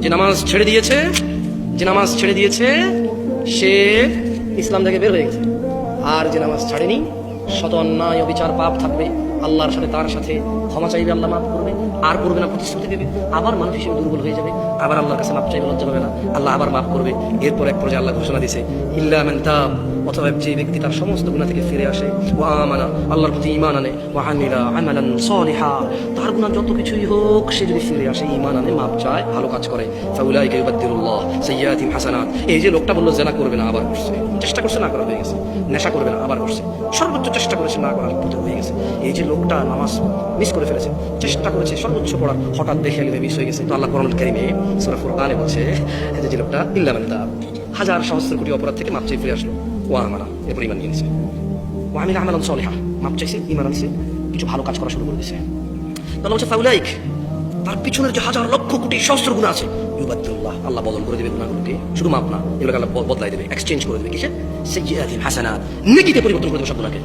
যে নামাজ ছেড়ে দিয়েছে, যে নামাজ ছেড়ে দিয়েছে, সে ইসলাম থেকে বের হয়ে গেছে। আর যে নামাজ ছাড়েনি, শত অন্যায়, অবিচার, পাপ থাকবে। আল্লাহর সাথে, তার সাথে ক্ষমা চাইবে, আল্লাহ মাফ করবে। আর করবে না, প্রতিশ্রুতি দেবে। আবার মানুষ হিসেবে দুর্বল হয়ে যাবে। আবার আল্লাহর কাছে মাপ চাইবে, লজ্জা পাবে না। আল্লাহ আবার মাফ করবে। এরপর এক পর্যায়ে আল্লাহ ঘোষণা দিছে ইল্লা মান তাব অথবা যে ব্যক্তি তার সমস্ত গুণা থেকে ফিরে আসে ও আমানা, আল্লাহর প্রতি ইমান আনে ও আমিরা আমালান সলিহা, তার গুণা যত কিছুই হোক, সে যদি ফিরে আসে ইমান আনে, মাপ চায়, ভালো কাজ করে। ফাউলাইকা ইউবাদদিলুল্লাহ সাইয়্যাতিহিম হাসানাত। এই যে লোকটা বলল, জেনা করবে না, আবার করছে। চেষ্টা করছে না করা, হয়ে গেছে। নেশা করবে না, আবার করছে। সর্বোচ্চ চেষ্টা করেছে না করার পথে হয়ে গেছে। এই যে লোকটা নামাজ মিস করে ফেলেছে, চেষ্টা করেছে সর্বোচ্চ পড়ার, হঠাৎ দেখে গেলে মিস হয়ে গেছে। তো আল্লাহ কোরআন কারিমে সূরা ফুরকানে বলছে যে লোকটা, ইল্লা মান হাজার সহস্র কোটি অপরাধ থেকে মাপ চেয়ে ফিরে আসলো। ও আমানা এরপর ইমান নিয়ে নিছে। ও আমি আমালান সলিহা, মাপ চাইছে, ইমান আনছে, কিছু ভালো কাজ করা শুরু করে দিছে। তাহলে হচ্ছে ফাউলাইক। তার পিছনের যে হাজার লক্ষ কোটি সহস্র গুণ আছে ইউবাদুল্লাহ আল্লাহ বদল করে দেবে গুণাগুলোকে শুধু মাপ না, এগুলোকে আল্লাহ বদলাই দেবে এক্সচেঞ্জ করে দেবে। কিসে? সে হাসানাত। নেকিতে পরিবর্তন করে দেবে সব গুণাকে।